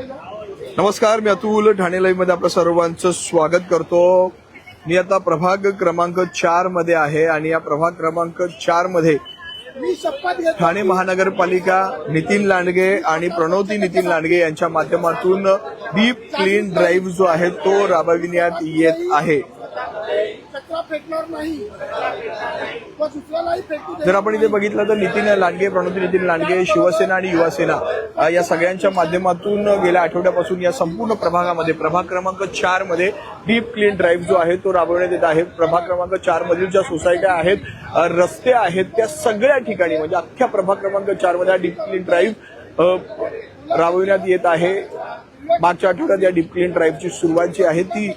नमस्कार मी अतुल ठाणे लाईव्हमध्ये आपलं सर्वांचं स्वागत करतो. मी आता प्रभाग क्रमांक चारमध्ये आहे आणि या प्रभाग क्रमांक चारमध्ये ठाणे महानगरपालिका नितीन लांडगे आणि प्रणवती नितीन लांडगे यांच्या माध्यमातून डीप क्लीन ड्राईव्ह जो आहे तो राबविण्यात येत आहे. जर आपण इथे बघितलं तर नितीन लांडगे प्रणोती नितीन लांडगे शिवसेना आणि युवासेना या सगळ्यांच्या माध्यमातून गेल्या आठवड्यापासून या संपूर्ण प्रभागामध्ये प्रभाग क्रमांक चारमध्ये डीप क्लीन ड्राईव्ह जो आहे तो राबवण्यात येत आहे. प्रभाग क्रमांक चार मधील ज्या सोसायट्या आहेत रस्ते आहेत त्या सगळ्या ठिकाणी म्हणजे अख्ख्या प्रभाग क्रमांक चारमध्ये हा डीप क्लीन ड्राईव्ह राबविण्यात येत आहे. मागच्या आठवड्यात या डीप क्लीन ड्राईव्हची सुरुवात जी आहे ती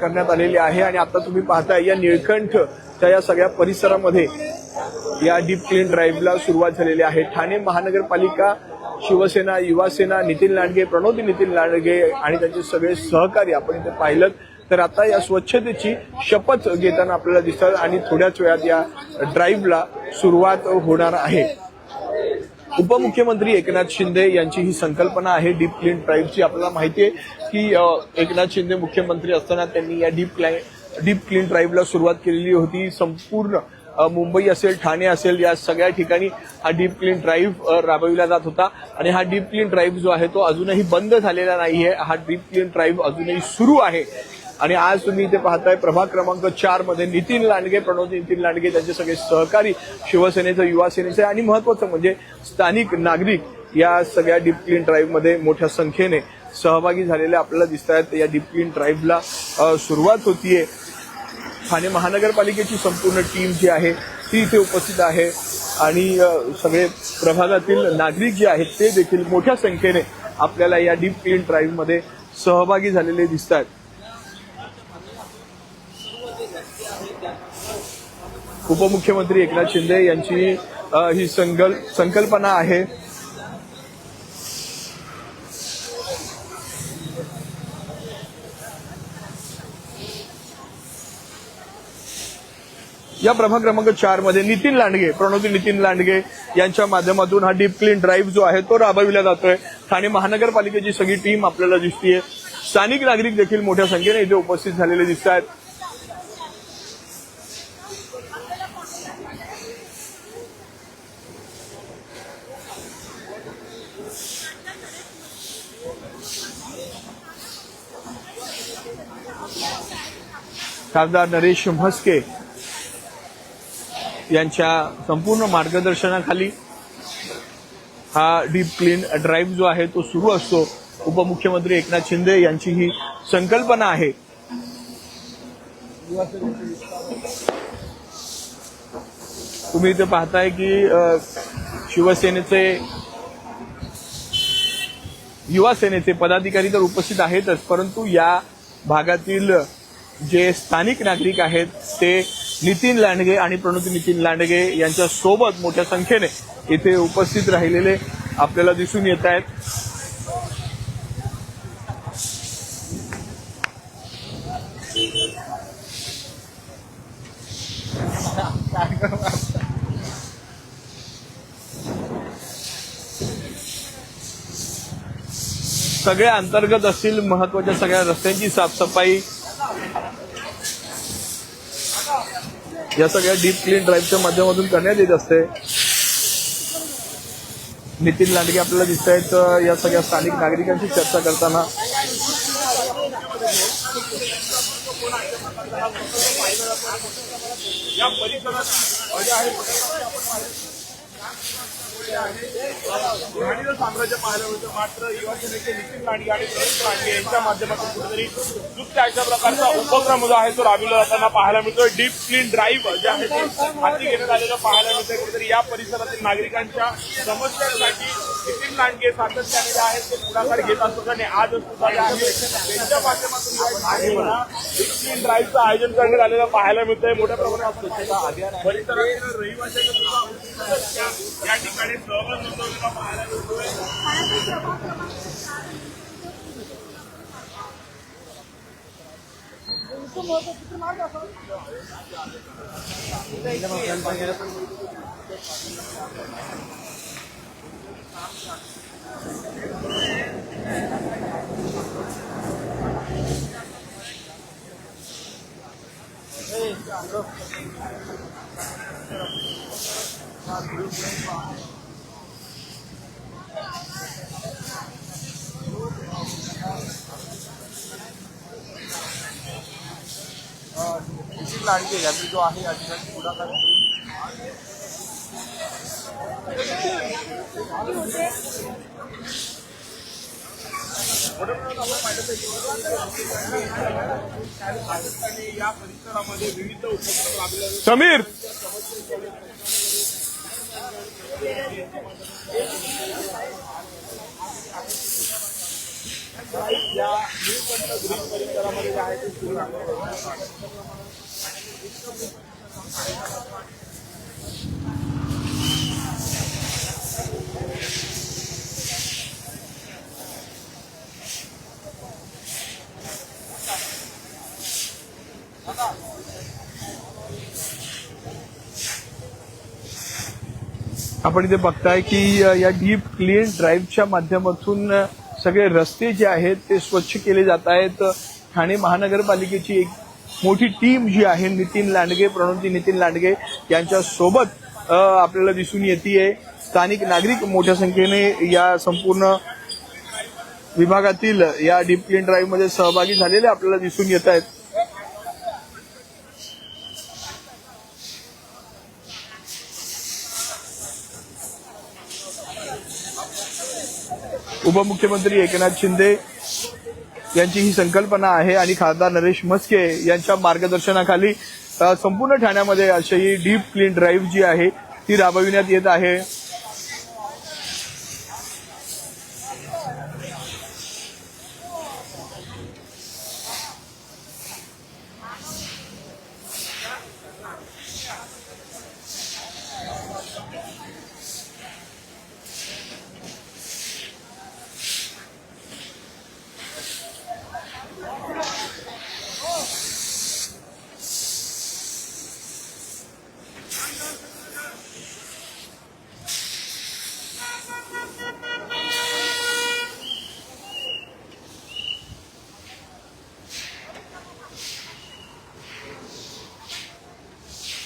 करण्यात आलेली आहे आणि आता तुम्ही पाहताय या निळकंठच्या या सगळ्या परिसरामध्ये या डीप क्लीन ड्राईव्हला सुरुवात झालेली आहे. ठाणे महानगरपालिका शिवसेना युवासेना नितीन लांडगे प्रणोदी नितीन लांडगे आणि त्यांचे सगळे सहकारी आपण इथे पाहिलं. तर आता या स्वच्छतेची शपथ घेताना आपल्याला दिसतात आणि थोड्याच वेळात या ड्राईव्हला सुरुवात होणार आहे. उपमुख्यमंत्री एकनाथ शिंदे यांची ही संकल्पना आहे डीप क्लीन ड्राईव्हची. आपल्याला माहिती आहे की एकनाथ शिंदे मुख्यमंत्री असताना त्यांनी या डीप क्लाय डीप क्लीन ड्राईव्हला सुरुवात केलेली होती. संपूर्ण मुंबई असेल ठाणे असेल या सगळ्या ठिकाणी हा डीप क्लीन ड्राईव्ह राबविला जात होता. आणि हा डीप क्लीन ड्राईव्ह जो आहे तो अजूनही बंद झालेला नाही आहे हा डीप क्लीन ड्राईव्ह अजूनही सुरू आहे. आणि आज तुम्ही इथे पाहताय प्रभाग क्रमांक चारमध्ये नितीन लांडगे प्रणोद नितीन लांडगे त्यांचे सगळे सहकारी शिवसेनेचं युवा सेनेचे आणि महत्वाचं म्हणजे स्थानिक नागरिक या सगळ्या डीप क्लीन ड्राईव्हमध्ये मोठ्या संख्येने सहभागी झालेले आपल्याला दिसत आहेत या डीप क्लीन ड्राईव्हला सुरुवात होतीये. ठाणे महानगरपालिकेची संपूर्ण टीम जी आहे ती इथे उपस्थित आहे. आणि सगळे प्रभागातील नागरिक जे आहेत ते देखील मोठ्या संख्येने आपल्याला या डीप क्लीन ड्राईव्हमध्ये सहभागी झालेले दिसत आहेत उपमुख्यमंत्री एकनाथ शिंदे यांची ही संकल संकल्पना आहे. या प्रभाग क्रमांक चारमध्ये नितीन लांडगे प्रणोती नितीन लांडगे यांच्या माध्यमातून हा डीप क्लीन ड्राईव्ह जो आहे तो राबविला जातोय. ठाणे महानगरपालिकेची सगळी टीम आपल्याला दिसतीये. स्थानिक नागरिक देखील मोठ्या संख्येने इथे उपस्थित झालेले दिसत आहेत खासदार नरेश म्हस्के यांच्या संपूर्ण मार्गदर्शनाखाली हा डीप क्लीन ड्राईव्ह जो आहे तो सुरू असतो. उपमुख्यमंत्री एकनाथ शिंदे यांची ही संकल्पना आहे. तुम्ही इथे पाहताय की शिवसेनेचे युवा सेनेचे पदाधिकारी तर उपस्थित आहेतच परंतु या भागातील जे स्थानिक नागरिक आहेत ते नितीन लांडगे आणि प्रणोती नितीन लांडगे यांच्या सोबत मोठ्या संख्येने इथे उपस्थित राहिलेले आपल्याला दिसून येत आहेत. सगळ्या अंतर्गत असतील महत्त्वाच्या सगळ्या रस्त्यांची साफसफाई या सगळ्या डीप क्लीन ड्राईव्हच्या माध्यमातून करण्यात येत असते. नितीन लांडगे आपल्याला दिसत आहेत या सगळ्या स्थानिक नागरिकांशी चर्चा करताना. या परिसरात जे आहे राणीचं साम्राज्य पाहायला मिळतं मात्र युवासेनेचे नितीन लांडगे आणि प्रदीप लांडगे यांच्या माध्यमातून कुठेतरी नुसत्या अशा प्रकारचा उपक्रम जो आहे तो राबविला जाताना पाहायला मिळतोय. डीप क्लीन ड्राईव्ह जे आहे ते हाती घेण्यात आलेलं पाहायला मिळतं कुठेतरी या परिसरातील नागरिकांच्या समस्यांसाठी नितीन लांडगे सातत्याने जे आहेत ते पुढाकार घेत असतात आणि आज सुद्धा जे आहे त्यांच्या माध्यमातून डीप क्लीन ड्राईव्हचं आयोजन करण्यात आलेलं पाहायला मिळतंय मोठ्या प्रमाणात स्वच्छता अभियान आहे. परिसरातील रहिवाशांचा सुद्धा या ठिकाणी सहभाग नोंदवलेला पाहायला मिळतोय लाडके याची जो आहे या ठिकाणी पुढाकार समीर! या निळकंठ ग्रीन परिसरामध्ये जे आहे ते सुरू आहे आपण इथे बघताय की या डीप क्लीन ड्राईव्हच्या माध्यमातून सगळे रस्ते जे आहेत ते स्वच्छ केले जात आहेत. ठाणे महानगरपालिकेची एक मोठी टीम जी आहे नितीन लांडगे प्रणवजी नितीन लांडगे यांच्या सोबत आपल्याला दिसून येते स्थानिक नागरिक मोठ्या संख्येने या संपूर्ण विभागातील या डीप क्लीन ड्राईव्हमध्ये सहभागी झालेले आपल्याला दिसून येत आहेत. उपमुख्यमंत्री एकनाथ शिंदे यांची ही संकल्पना आहे आणि खासदार नरेश म्हस्के यांच्या मार्गदर्शनाखाली संपूर्ण ठाण्यामध्ये अशी ही डीप क्लीन ड्राईव्ह जी आहे ती राबविण्यात येत आहे.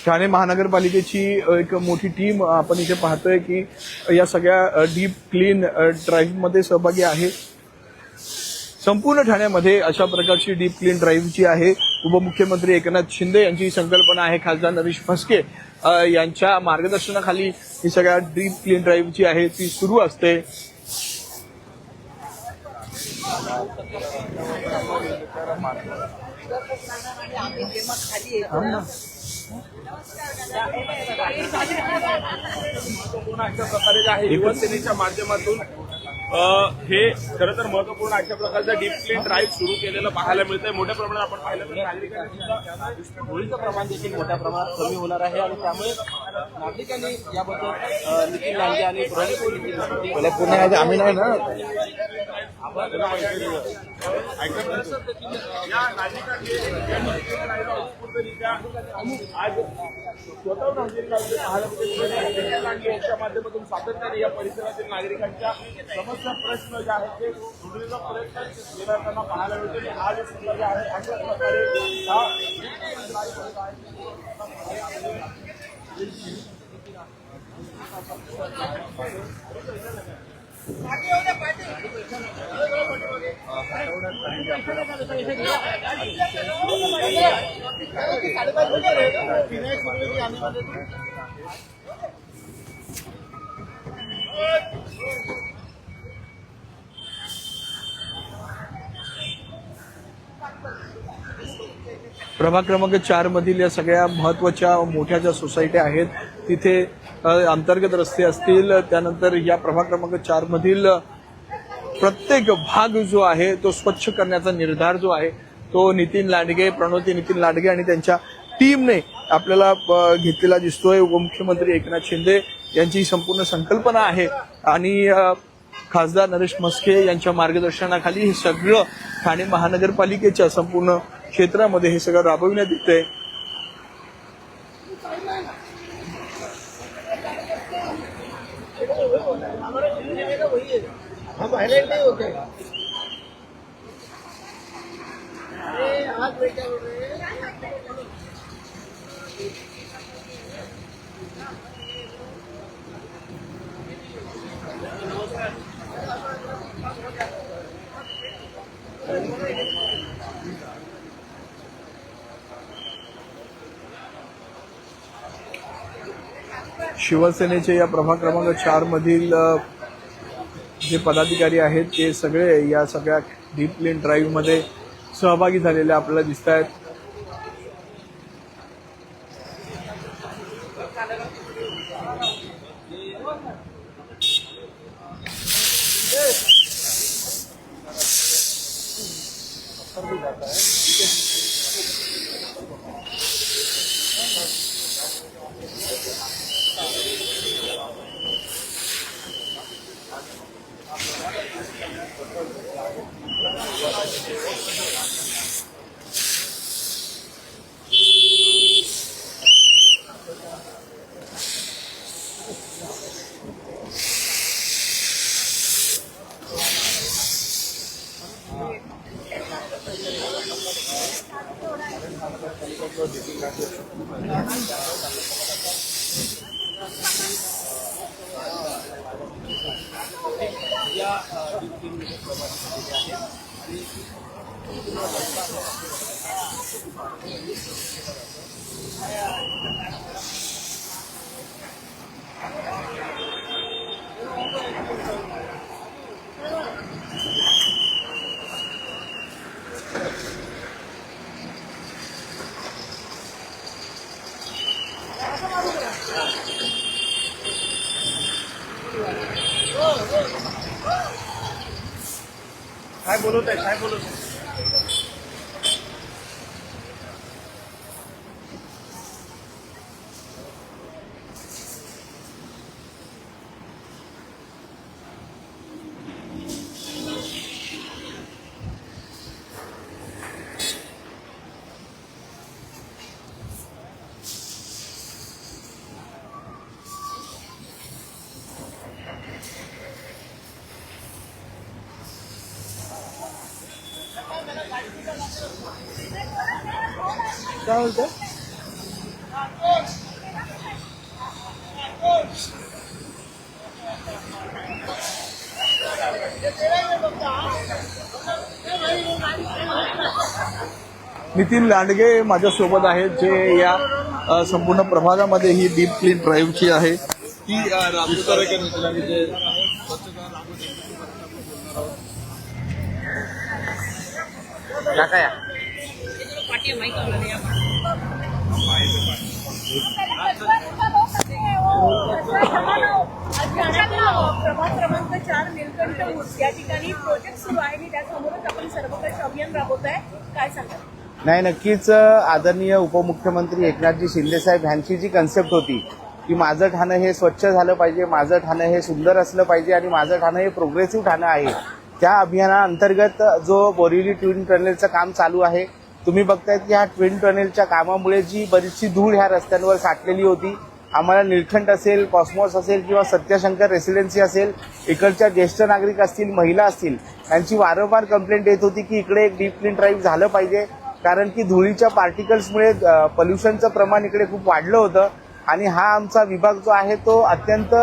ठाणे महानगरपालिकेची एक मोठी टीम आपण इथे पाहतोय की या सगळ्या डीप क्लीन ड्राईव्हमध्ये सहभागी आहे. संपूर्ण ठाण्यामध्ये अशा प्रकारची डीप क्लीन ड्राईव्ह जी आहे. उपमुख्यमंत्री एकनाथ शिंदे यांची ही संकल्पना आहे. खासदार नरेश अ, यांच्या मार्गदर्शनाखाली ही सगळ्या डीप क्लीन ड्राईव्ह जी आहे. ती सुरू असते. महत्त्वपूर्ण अशा प्रकारे जे आहे. युवसेनेच्या माध्यमातून अ, हे खरं तर महत्त्वपूर्ण अशा प्रकारचं डीप क्लीन ड्राईव्ह सुरू केलेलं पाहायला मिळतंय. मोठ्या प्रमाणात आपण पाहिलं तर नागरिकांनी सुद्धा होळीचं प्रमाण देखील मोठ्या प्रमाणात कमी होणार आहे आणि त्यामुळे नागरिकांनी याबद्दल नितीन आणि पुण्यामध्ये आम्ही आज स्वतःहून हजेरी यांच्या माध्यमातून सातत्याने या परिसरातील नागरिकांच्या समस्या प्रश्न जे आहेत ते सोडवण्याचा प्रयत्न केला पाहायला मिळतो आणि आज जे आहे अशा प्रकारे हा आहे. प्रभाग क्रमांक चार मधील या सगळ्या महत्त्वाच्या मोठ्या ज्या सोसायट्या आहेत तिथे अंतर्गत रस्ते असतील. त्यानंतर या प्रभाग क्रमांक चार मधील प्रत्येक भाग जो आहे तो स्वच्छ करण्याचा निर्धार जो आहे तो नितीन लांडगे प्रणवती नितीन लांडगे आणि त्यांच्या टीमने आपल्याला घेतलेला दिसतोय. उपमुख्यमंत्री एकनाथ शिंदे यांची ही संपूर्ण संकल्पना आहे. आणि खासदार नरेश मस्के यांच्या मार्गदर्शनाखाली हे सगळं ठाणे महानगरपालिकेच्या संपूर्ण क्षेत्रामध्ये हे सगळं राबविण्यात येतंय. हम हाईलाइट नहीं होते शिवसेनेचे या प्रभाग क्रमांक चार मधील जे पदाधिकारी आहेत ते सगळे या सगळ्या डीप क्लीन ड्राईव्हमध्ये सहभागी झालेले आपल्याला दिसत आहेत Thank you. आहे काय बोलत आहे काय बोलतो नितीन लांडगे माझ्यासोबत आहेत जे या संपूर्ण प्रभागामध्ये ही डीप क्लीन ड्राईव्हची आहे ती अ, राबवत आहे. प्रभाग क्रमांक चार निलकंठ या ठिकाणी प्रोजेक्ट सुरू आहे आणि त्यासमोरच आपण सर्वकष अभियान राबवत आहे काय नाही नक्कीच आदरणीय उपमुख्यमंत्री एकनाथजी शिंदेसाहेब यांची जी कन्सेप्ट होती की माझं ठाणं हे स्वच्छ झालं पाहिजे माझं ठाणं हे सुंदर असलं पाहिजे आणि माझं ठाणं हे प्रोग्रेसिव्ह ठाणं आहे त्या अभियानाअंतर्गत जो बोरिवली ट्विन टनेलचं काम चालू आहे तुम्ही बघतायत की ह्या ट्विन टनेलच्या कामामुळे जी बरीचशी धूळ ह्या रस्त्यांवर साठलेली होती आम्हाला निळखंड असेल कॉस्मॉस असेल किंवा सत्यशंकर रेसिडेन्सी असेल इकडच्या ज्येष्ठ नागरिक असतील महिला असतील यांची वारंवार कंप्लेंट येत होती की इकडे एक डीप क्लीन ड्राईव्ह झालं पाहिजे कारण की धुळीच्या पार्टिकल्समुळे पॉल्युशनचं प्रमाण इकडे खूप वाढलं होतं आणि हा आमचा विभाग जो आहे तो अत्यंत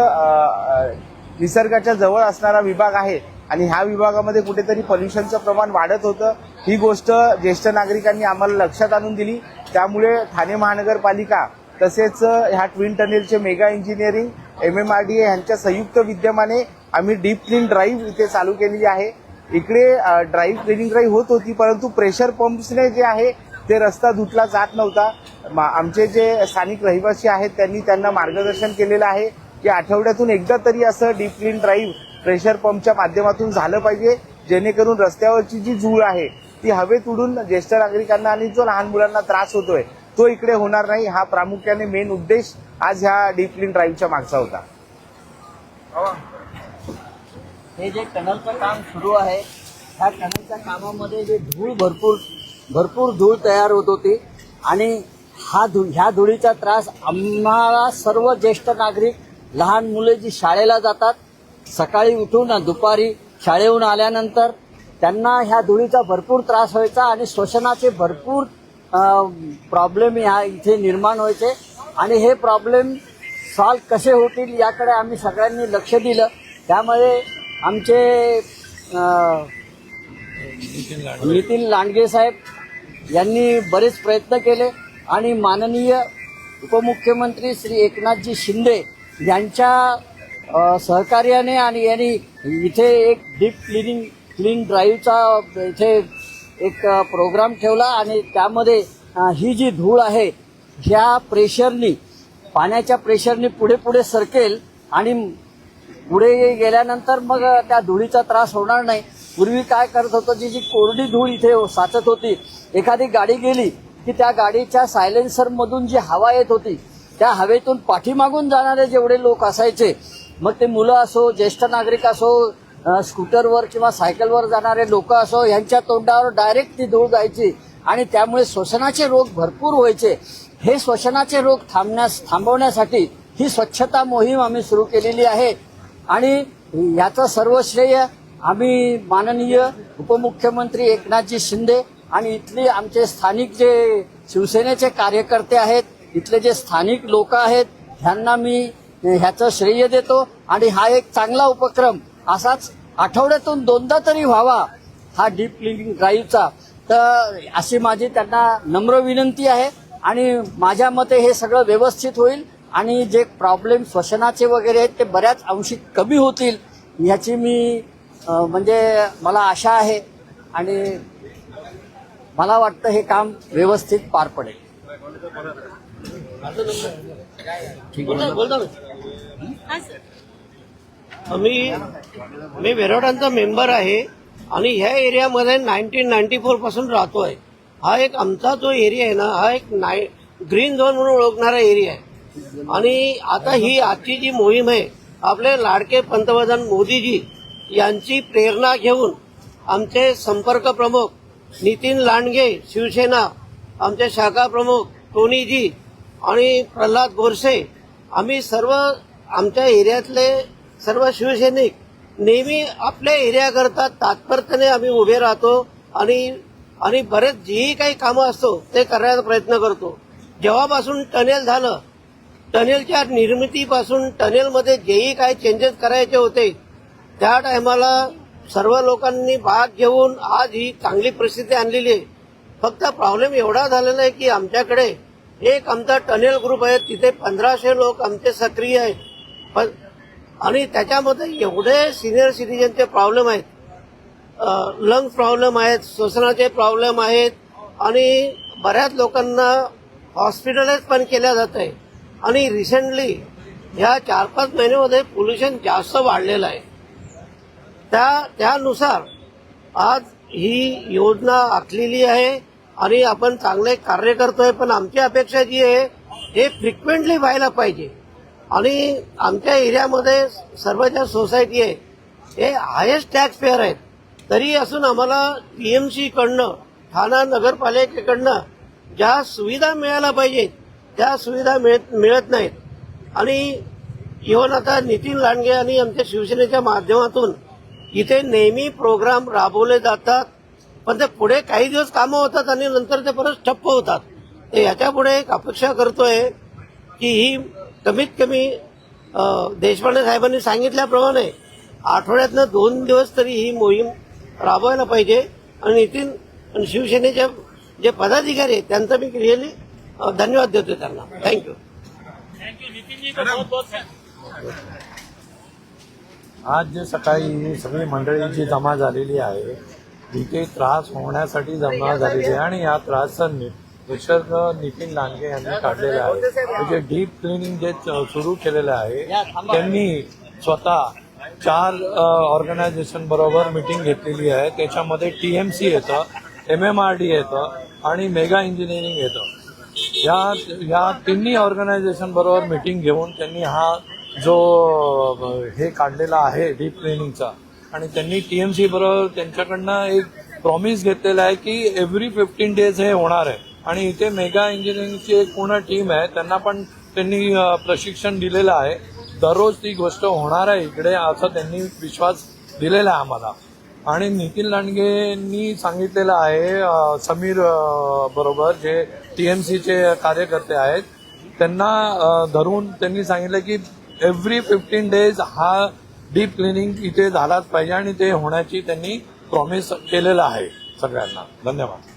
निसर्गाच्या जवळ असणारा विभाग आहे आणि ह्या विभागामध्ये कुठेतरी पॉल्युशनचं प्रमाण वाढत होतं. ही गोष्ट ज्येष्ठ नागरिकांनी आम्हाला लक्षात आणून दिली. त्यामुळे ठाणे महानगरपालिका तसेच ह्या twin टनेलचे mega engineering M M R D A यांच्या संयुक्त विद्यमाने आम्ही डीप क्लीन ड्राईव्ह इथे चालू केलेली आहे. इकडे ड्राईव्ह क्लिनिंग ड्राईव्ह होत होती परंतु प्रेशर पंप्सने जे आहे ते रस्ता धुतला जात नव्हता. मा- आमचे जे स्थानिक रहिवासी आहेत त्यांनी त्यांना मार्गदर्शन केलेलं आहे की आठवड्यातून एकदा तरी असं डीप क्लीन ड्राईव्ह प्रेशर पंपच्या माध्यमातून झालं पाहिजे जेणेकरून रस्त्यावरची जी झूळ आहे ती हवेत उडून ज्येष्ठ नागरिकांना आणि जो लहान मुलांना त्रास होतोय तो इकडे होणार नाही. हा प्रामुख्याने मेन उद्देश आज ह्या डीप क्लीन ड्राईव्हच्या मागचा होता. हे जे टनलचं काम सुरू आहे ह्या टनलच्या कामामध्ये जे धूळ भरपूर भरपूर धूळ तयार होत होती आणि हा धूळ ह्या धुळीचा त्रास आम्हाला सर्व ज्येष्ठ नागरिक लहान मुले जी शाळेला जातात सकाळी उठून दुपारी शाळेहून आल्यानंतर त्यांना ह्या धुळीचा भरपूर त्रास व्हायचा आणि श्वसनाचे भरपूर प्रॉब्लेम ह्या इथे निर्माण व्हायचे. आणि हे प्रॉब्लेम सॉल्व कसे होतील याकडे आम्ही सगळ्यांनी लक्ष दिलं. त्यामध्ये आमचे नितीन लांडगे साहेब यांनी बरेच प्रयत्न केले. आणि माननीय उपमुख्यमंत्री श्री एकनाथजी शिंदे यांच्या सहकार्याने आणि यांनी इथे एक डीप क्लिनिंग क्लीन ड्राईव्हचा इथे एक प्रोग्राम ठेवला आणि त्यामध्ये ही जी धूळ आहे ह्या प्रेशरनी पाण्याच्या प्रेशरनी पुढे पुढे सरकेल आणि पुढे गेल्यानंतर मग त्या धुळीचा त्रास होणार नाही. पूर्वी काय करत होतं जी जी कोरडी धूळ इथे साचत होती एखादी गाडी गेली की त्या गाडीच्या सायलेन्सरमधून जी हवा येत होती त्या हवेतून पाठीमागून जाणारे जेवढे लोक असायचे मग ते मुलं असो ज्येष्ठ नागरिक असो स्कूटरवर किंवा सायकलवर जाणारे लोक असो यांच्या तोंडावर डायरेक्ट ती धूळ जायची. आणि त्यामुळे श्वसनाचे रोग भरपूर व्हायचे. हे श्वसनाचे रोग थांबण्यास थांबवण्यासाठी ही स्वच्छता मोहीम आम्ही सुरू केलेली आहे. आणि याचं सर्व श्रेय आम्ही माननीय उपमुख्यमंत्री एकनाथजी शिंदे आणि इथले आमचे स्थानिक जे शिवसेनेचे कार्यकर्ते आहेत इथले जे स्थानिक लोक आहेत ह्यांना मी ह्याचं श्रेय देतो. आणि हा एक चांगला उपक्रम असाच आठवड्यातून दोनदा तरी व्हावा हा डीप क्लिनिंग ड्राईव्हचा. तर अशी माझी त्यांना नम्र विनंती आहे आणि माझ्या मते हे सगळं व्यवस्थित होईल आणि जे प्रॉब्लेम श्वसनाचे वगैरे आहेत ते बऱ्याच अंशी कमी होतील ह्याची मी म्हणजे मला आशा आहे आणि मला वाटतं हे काम व्यवस्थित पार पडेल. हा सर. मी मी वेरोडांचा मेंबर आहे आणि ह्या एरियामध्ये नाईन्टीन नाईन्टी फोरपासून राहतो आहे हा एक आमचा जो एरिया आहे ना हा एक नाय ग्रीन झोन म्हणून ओळखणारा एरिया आहे. आणि आता ही आजची जी मोहीम आहे आपले लाडके पंतप्रधान मोदीजी यांची प्रेरणा घेऊन आमचे संपर्क प्रमुख नितीन लांडगे शिवसेना आमचे शाखा प्रमुख टोनीजी आणि प्रल्हाद गोरसे आम्ही सर्व आमच्या एरियातले सर्व शिवसैनिक नेहमी आपल्या एरियाकरता तात्परतेने आम्ही उभे राहतो आणि आणि बरेच जेही काही कामं असतो ते करण्याचा प्रयत्न करतो. जेव्हापासून टनेल झालं टनेलच्या निर्मितीपासून टनेलमध्ये जेही काही चेंजेस करायचे होते त्या टायमाला सर्व लोकांनी भाग घेऊन आज ही चांगली परिस्थिती आणलेली आहे. फक्त प्रॉब्लेम एवढा झालेला आहे की आमच्याकडे एक आमचा टनेल ग्रुप आहे तिथे पंधराशे लोक आमचे सक्रिय आहेत. पण आणि त्याच्यामध्ये एवढे सिनियर सिटीजनचे प्रॉब्लेम आहेत. लंग प्रॉब्लेम आहेत श्वसनाचे प्रॉब्लेम आहेत आणि बऱ्याच लोकांना हॉस्पिटलाइज पण केल्या जात आहे. आणि रिसेंटली ह्या चार पाच महिन्यामध्ये पोल्युशन जास्त वाढलेलं आहे. त्या त्यानुसार आज ही योजना आखलेली आहे आणि आपण चांगले कार्य करतोय पण आमची अपेक्षा जी आहे हे फ्रिक्वेंटली व्हायला पाहिजे. आणि आमच्या एरियामध्ये सर्व ज्या सोसायटी आहे. हे हायेस्ट टॅक्स पेअर आहेत. तरी असून आम्हाला टीएमसीकडनं ठाणा नगरपालिकेकडनं ज्या सुविधा मिळायला पाहिजेत त्या सुविधा मिळत मिळत नाहीत. आणि इव्हन आता नितीन लांडगे आणि आमच्या शिवसेनेच्या माध्यमातून इथे नेहमी प्रोग्राम राबवले जातात. पण ते पुढे काही दिवस कामं होतात आणि नंतर ते परत ठप्प होतात. तर याच्यापुढे एक अपेक्षा करतोय की ही कमीत कमी देशपांडे साहेबांनी सांगितल्याप्रमाणे आठवड्यातनं दोन दिवस तरी ही मोहीम राबवायला पाहिजे. आणि नितीन आणि शिवसेनेचे जे पदाधिकारी आहेत त्यांचा मी रिअली धन्यवाद देतो त्यांना. थँक्यू आज जे सकाळी सगळी मंडळी जी जमा झालेली आहे इथे त्रास होण्यासाठी जमा झालेली आहे आणि या त्रासचा निसर्ग नितीन लांडगे यांनी काढलेला आहे. म्हणजे डीप क्लिनिंग जे सुरू केलेलं आहे त्यांनी स्वतः चार ऑर्गनायझेशन बरोबर मिटिंग घेतलेली आहे. त्याच्यामध्ये टीएमसी येतं एम एम आर डी येतं आणि मेगा इंजिनिअरिंग येतं. या या तिन्ही ऑर्गनायझेशन बरोबर मिटिंग घेऊन त्यांनी हा जो हे काढलेला आहे डीप क्लिनिंगचा आणि त्यांनी टीएमसी बरोबर त्यांच्याकडनं एक प्रॉमिस घेतलेला आहे की एव्हरी फिफ्टीन डेज हे होणार आहे. आणि इथे मेगा इंजिनिअरिंगची एक पूर्ण टीम आहे. त्यांना पण त्यांनी प्रशिक्षण दिलेलं आहे. दररोज ती गोष्ट होणार आहे इकडे असा त्यांनी विश्वास दिलेला आहे आम्हाला. आणि नितीन लांडगेंनी सांगितलेलं आहे समीर बरोबर जे टी एम सीचे कार्यकर्ते आहेत त्यांना धरून त्यांनी सांगितलं की एव्हरी फिफ्टीन डेज हा डीप क्लिनिंग इथे झालाच पाहिजे आणि ते होण्याची त्यांनी प्रॉमिस केलेलं आहे सगळ्यांना. धन्यवाद.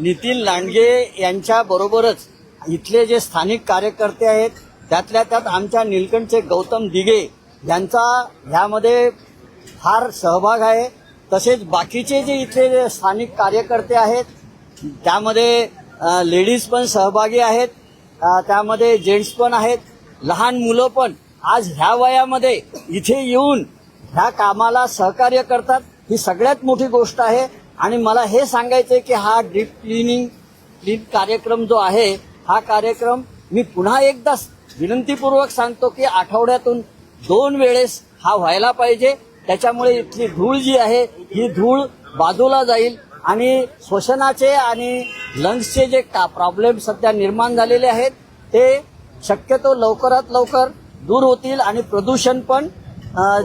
नितीन लांडगे यांच्या बरोबरच इथले जे स्थानिक कार्यकर्ते आहेत त्यातल्या त्यात आमच्या निलकंठचे गौतम दिघे यांचा ह्यामध्ये फार सहभाग आहे. तसेच बाकीचे जे इथले स्थानिक कार्यकर्ते आहेत त्यामध्ये लेडीज पण सहभागी आहेत त्यामध्ये जेंट्स पण आहेत. लहान मुलं पण आज ह्या वयामध्ये इथे येऊन ह्या कामाला सहकार्य करतात ही सगळ्यात मोठी गोष्ट आहे. आणि मला हे सांगायचं की हा डीप क्लिनिंग क्लीन कार्यक्रम जो आहे हा कार्यक्रम मी पुन्हा एकदा विनंतीपूर्वक सांगतो की आठवड्यातून दोन वेळेस हा व्हायला पाहिजे. त्याच्यामुळे इथली धूळ जी आहे ही धूळ बाजूला जाईल आणि श्वसनाचे आणि लंग्सचे जे का प्रॉब्लेम सध्या निर्माण झालेले आहेत ते शक्यतो लवकरात लवकर दूर होतील आणि प्रदूषण पण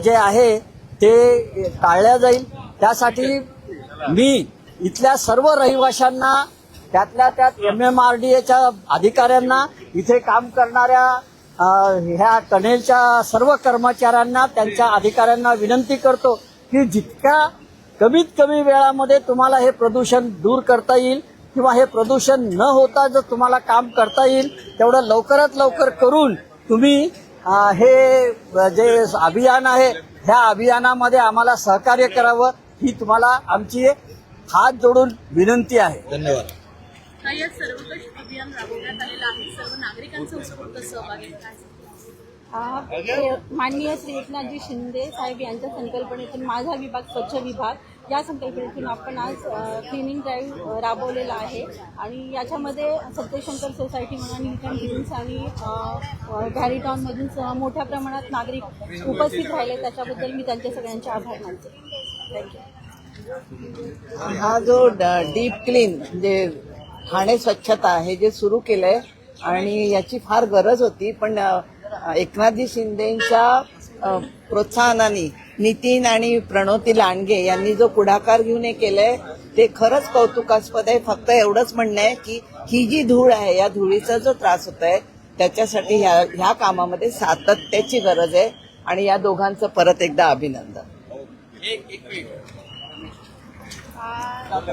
जे आहे ते टाळल्या जाईल. त्यासाठी मी इथल्या सर्व रहिवाशांना त्यातल्या त्यात एम एम आर डी एच्या अधिकाऱ्यांना इथे काम करणाऱ्या ह्या टनेलच्या सर्व कर्मचाऱ्यांना त्यांच्या अधिकाऱ्यांना विनंती करतो की जितक्या कमीत कमी वेळामध्ये तुम्हाला हे प्रदूषण दूर करता येईल किंवा हे प्रदूषण न होता जर तुम्हाला काम करता येईल तेवढं लवकरात लवकर करून तुम्ही हे जे अभियान आहे ह्या अभियानामध्ये आम्हाला सहकार्य करावं. ही तुम्हाला आमची हात जोडून विनंती आहे. धन्यवाद. या सर्वकष अभियान राबवण्यात आलेलं आहे. सर्व नागरिकांचा उत्स्फूर्त सहभाग आहे काय आ, माननीय श्री एकनाथजी शिंदे साहेब यांच्या संकल्पनेतून माझा विभाग स्वच्छ विभाग या संकल्पनेतून आपण आज क्लिनिंग ड्राईव्ह राबवलेला आहे. आणि याच्यामध्ये सत्यशंकर सोसायटी म्हणा न्यूटन ग्रीन्स आणि गॅरीटॉनमधून मोठ्या प्रमाणात नागरिक उपस्थित राहिले. त्याच्याबद्दल मी त्यांचे सगळ्यांचे आभार मानते. थँक्यू हा जो डीप क्लीन म्हणजे ठाणे स्वच्छता हे जे सुरू केलंय आणि याची फार गरज होती पण एकनाथजी शिंदेच्या प्रोत्साहनाने नितीन आणि प्रणोती लांडगे यांनी जो पुढाकार घेऊन हे केलंय ते खरंच कौतुकास्पद आहे. फक्त एवढंच म्हणणं आहे की ही जी धूळ आहे या धुळीचा जो त्रास होत आहे त्याच्यासाठी ह्या ह्या कामामध्ये सातत्याची गरज आहे. आणि या दोघांचं परत एकदा अभिनंदन.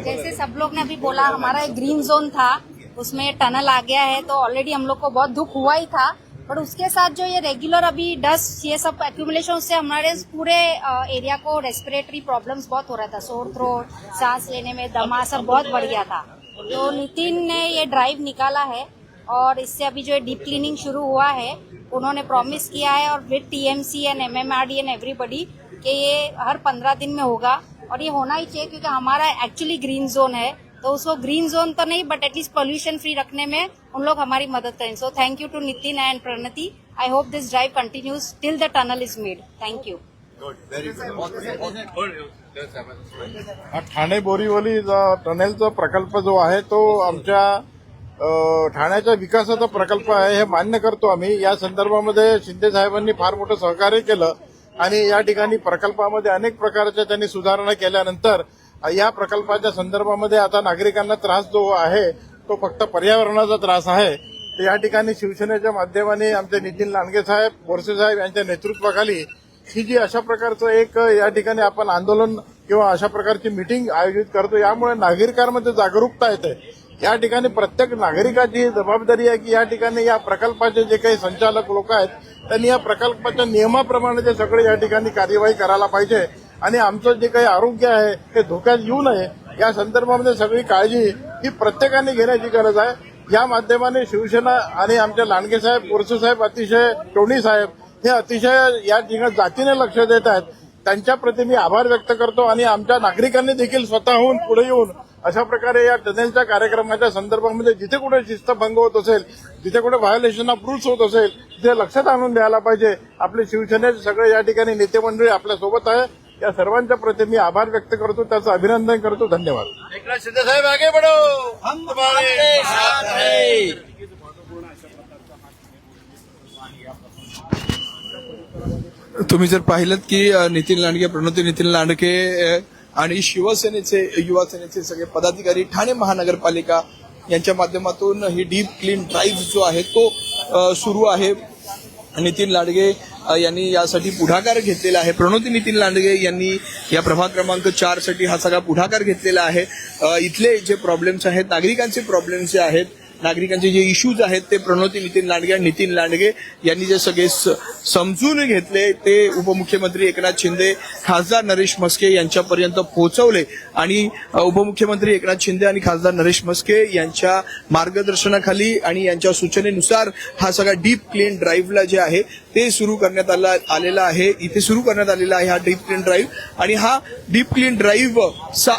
जैसे सब लोग ने अभी बोला, हमारा एक ग्रीन जोन था, उसमें टनल आ गया है तो ऑलरेडी हम लोग को बहुत दुख हुआ ही था। बट उसके साथ जो ये रेगुलर अभी डस्ट ये सब एक्यूमुलेशन से हमारे पूरे एरिया को रेस्पिरेटरी प्रॉब्लम्स बहुत हो रहा था। शोर थ्रोट सांस लेने में दमा सब बहुत बढ़ गया था। तो नितिन ने ये ड्राइव निकाला है, और इससे अभी जो डीप क्लीनिंग शुरू हुआ है, उन्होंने प्रॉमिस किया है, और with TMC and MMRDA and everybody कि ये हर पंद्रह दिन में होगा। और ये होना ही चाहिए क्योंकि हमारा एक्चुअली ग्रीन जोन है तो उसको ग्रीन जोन तो नहीं बट एटलीस्ट पोल्यूशन फ्री रखने में उन लोग हमारी मदद करें so thank you to Nitin and Pranati I hope this drive continues till the tunnel is made thank you हा ठाणे बोरीवली ज- टनेलचा प्रकल्प जो आहे तो आमच्या ठाण्याच्या विकासाचा प्रकल्प आहे हे मान्य करतो आम्ही या संदर्भामध्ये शिंदे साहेबांनी फार मोठं सहकार्य केलं आणि या ठिकाणी प्रकल्पामध्ये अनेक प्रकारच्या त्यांनी सुधारणा केल्यानंतर या प्रकल्पाच्या संदर्भामध्ये आता नागरिकांना त्रास जो आहे तो फक्त पर्यावरणाचा त्रास आहे. तर या ठिकाणी शिवसेनेच्या माध्यमाने आमचे नितीन लांडगे साहेब बोरसे साहेब यांच्या नेतृत्वाखाली ही जी अशा प्रकारचं एक या ठिकाणी आपण आंदोलन किंवा अशा प्रकारची मिटिंग आयोजित करतो यामुळे नागरिकांमध्ये जागरूकता येते. या ठिकाणी प्रत्येक नागरिकाची जबाबदारी आहे की या ठिकाणी या प्रकल्पाचे जे काही संचालक लोक आहेत त्यांनी या प्रकल्पाच्या नियमाप्रमाणे ते सगळे या ठिकाणी कार्यवाही करायला पाहिजे. आणि आमचं जे काही आरोग्य आहे ते धोक्यात येऊ नये या संदर्भामध्ये सगळी काळजी ही प्रत्येकाने घेण्याची गरज आहे. या माध्यमाने शिवसेना आणि आमचे लांडगे साहेब बोरसे साहेब अतिशय टोणी साहेब हे अतिशय या ठिकाणी जातीने लक्ष देत आहेत. त्यांच्याप्रती मी आभार व्यक्त करतो आणि आमच्या नागरिकांनी देखील स्वतःहून पुढे येऊन अशा प्रकारे या टनेलच्या कार्यक्रमाच्या संदर्भामध्ये जिथे कुठे शिस्तभंग होत असेल जिथे कुठे व्हायोलेशन ऑफ रूल्स होत असेल तिथे लक्षात आणून द्यायला पाहिजे. आपले शिवसेनेचे सगळे या ठिकाणी नेते मंडळी आपल्यासोबत आहे. या सर्वांच्या प्रती मी आभार व्यक्त करतो. त्याचं अभिनंदन करतो. धन्यवाद. एकनाथ शिंदे साहेब आगे बढ़ो. हम तुम्हारे साथ हैं. तुम्ही जर पाहिलं की नितीन लांडगे प्रणोती नितीन लांडगे आणि शिवसेनेचे युवा सेनेचे सगळे पदाधिकारी ठाणे महानगरपालिका यांच्या माध्यमातून ही डीप क्लीन ड्राईव्ह जो आहे तो सुरू आहे. नितीन लांडगे यांनी यासाठी पुढाकार घेतलेला आहे. प्रणोती नितीन लांडगे यांनी या प्रभाग क्रमांक चारसाठी हा सगळा पुढाकार घेतलेला आहे. इथले जे प्रॉब्लेम्स आहेत नागरिकांचे प्रॉब्लेम्स जे आहेत नागरिकांचे जे इश्यूज आहेत ते प्रणवती नितीन लांडगे आणि नितीन लांडगे यांनी जे सगळे स- समजून घेतले ते उपमुख्यमंत्री एकनाथ शिंदे खासदार नरेश मस्के यांच्यापर्यंत पोहोचवले. आणि उपमुख्यमंत्री एकनाथ शिंदे आणि खासदार नरेश मस्के यांच्या मार्गदर्शनाखाली आणि यांच्या सूचनेनुसार हा सगळा डीप क्लीन ड्राईव्हला जे आहे ते सुरू करण्यात आला आलेला आहे. इथे सुरू करण्यात आलेला आहे हा डीप क्लीन ड्राईव्ह आणि हा डीप क्लीन ड्राईव्ह सा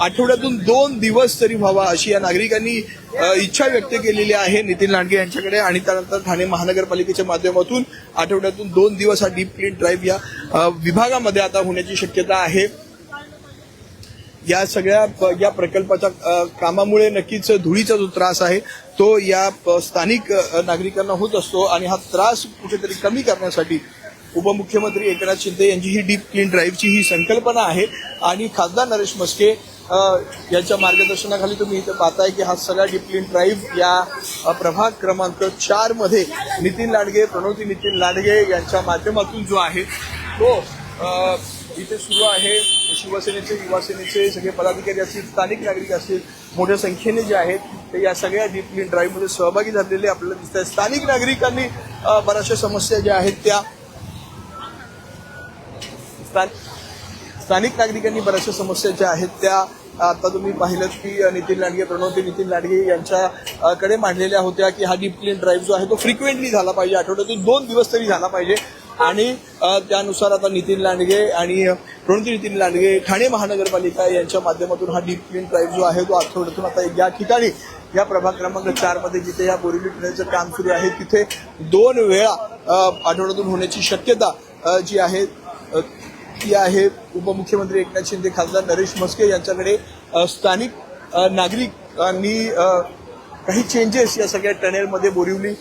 आठवड्यातून दोन दिवस तरी व्हावा अशी या नागरिकांनी इच्छा व्यक्त केलेली आहे नितीन लांडगे यांच्याकडे आणि त्यानंतर ठाणे महानगरपालिकेच्या माध्यमातून आठवड्यातून दोन दिवस हा डीप क्लीन ड्राईव्ह या विभागामध्ये आता होण्याची शक्यता आहे. या सगळ्या प- या प्रकल्पाच्या कामामुळे नक्कीच धुळीचा जो त्रास आहे तो या स्थानिक नागरिकांना होत असतो आणि हा त्रास कुठेतरी कमी करण्यासाठी उपमुख्यमंत्री एकनाथ शिंदे यांची ही डीप क्लीन ड्राईव्हची ही संकल्पना आहे. आणि खासदार नरेश मस्के यांच्या मार्गदर्शनाखाली तुम्ही इथे पाहताय की हा सगळा डीप क्लीन ड्राईव्ह या प्रभाग क्रमांक चारमध्ये नितीन लांडगे प्रणवती नितीन लांडगे यांच्या माध्यमातून जो आहे तो इथे सुरू आहे. शिवसेनेचे युवासेनेचे सगळे पदाधिकारी असतील स्थानिक नागरिक असतील मोठ्या संख्येने जे आहेत ते या सगळ्या डीप क्लीन ड्राईव्हमध्ये सहभागी झालेले आपल्याला दिसत आहेत स्थानिक नागरिकांनी बऱ्याचशा समस्या ज्या आहेत त्या स्थानिक नागरिकांनी बऱ्याचशा समस्या ज्या आहेत त्या आता तुम्ही पाहिलं की नितीन लांडगे प्रणवती नितीन लांडगे यांच्याकडे मांडलेल्या होत्या की हा डीप क्लीन ड्राईव्ह जो आहे तो फ्रिक्वेंटली झाला पाहिजे. आठवड्यातून दोन दिवस तरी झाला पाहिजे. आणि त्यानुसार आता नितीन लांडगे आणि प्रणवती नितीन लांडगे ठाणे महानगरपालिका यांच्या माध्यमातून हा डीप क्लीन ड्राईव्ह जो आहे तो आठवड्यातून आता या ठिकाणी या प्रभाग क्रमांक चारमध्ये जिथे या बोरिवली टनेलचं काम सुरू आहे तिथे दोन वेळा आठवड्यातून होण्याची शक्यता जी आहे ती आहे उपमुख्यमंत्री एकनाथ शिंदे खासदार नरेश म्हस्के यांच्याकडे स्थानिक नागरिकांनी काही चेंजेस या सगळ्या टनेलमध्ये बोरिवली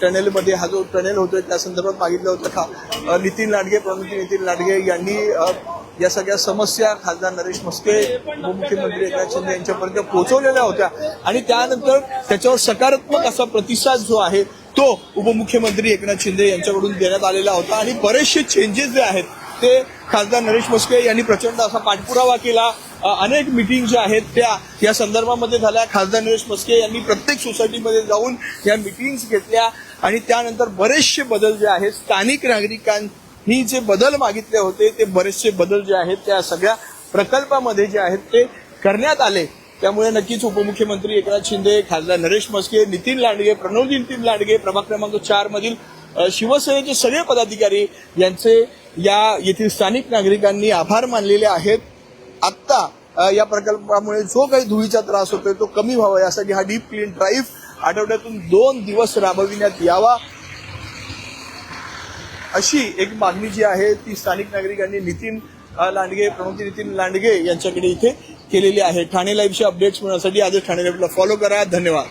टनेलमध्ये हा जो टनेल होतोय त्या संदर्भात मागितलं होतं खा नितीन लांडगे प्रमुख नितीन लांडगे यांनी या सगळ्या समस्या खासदार नरेश मस्के उपमुख्यमंत्री एकनाथ शिंदे यांच्यापर्यंत पोहोचवलेल्या होत्या. आणि त्यानंतर त्याच्यावर सकारात्मक असा प्रतिसाद जो आहे तो उपमुख्यमंत्री एकनाथ शिंदे यांच्याकडून देण्यात आलेला होता. आणि बरेचसे चेंजेस जे आहेत ते खासदार नरेश मस्के यांनी प्रचंड असा पाठपुरावा केला. अनेक मिटिंग ज्या आहेत त्या या संदर्भामध्ये झाल्या. खासदार नरेश मस्के यांनी प्रत्येक सोसायटीमध्ये जाऊन या मिटिंग्स घेतल्या आणि त्यानंतर बरेचसे बदल जे आहेत स्थानिक नागरिकांनी जे बदल मागितले होते ते बरेचसे बदल जे आहेत त्या सगळ्या प्रकल्पामध्ये जे आहेत ते करण्यात आले. त्यामुळे नक्कीच उपमुख्यमंत्री एकनाथ शिंदे खासदार नरेश म्हस्के नितीन लांडगे प्रणव नितीन लांडगे प्रभाग क्रमांक चार मधील शिवसेनेचे सगळे पदाधिकारी यांचे या येथील स्थानिक नागरिकांनी आभार मानलेले आहेत. आत्ता या प्रकल्पामुळे जो काही धुळीचा त्रास होतोय तो कमी व्हावा यासाठी हा डीप क्लीन ड्राईव्ह आठवड्यातून दोन दिवस राबविण्यात यावा. अशी एक मागणी जी आहे ती स्थानिक नागरिकांनी नितीन लांडगे प्रमुख नितीन लांडगे यांच्याकडे इथे केलेली आहे. ठाणे लाईव्हचे अपडेट्स मिळण्यासाठी आजच ठाणे लाईव्हला फॉलो करा. धन्यवाद.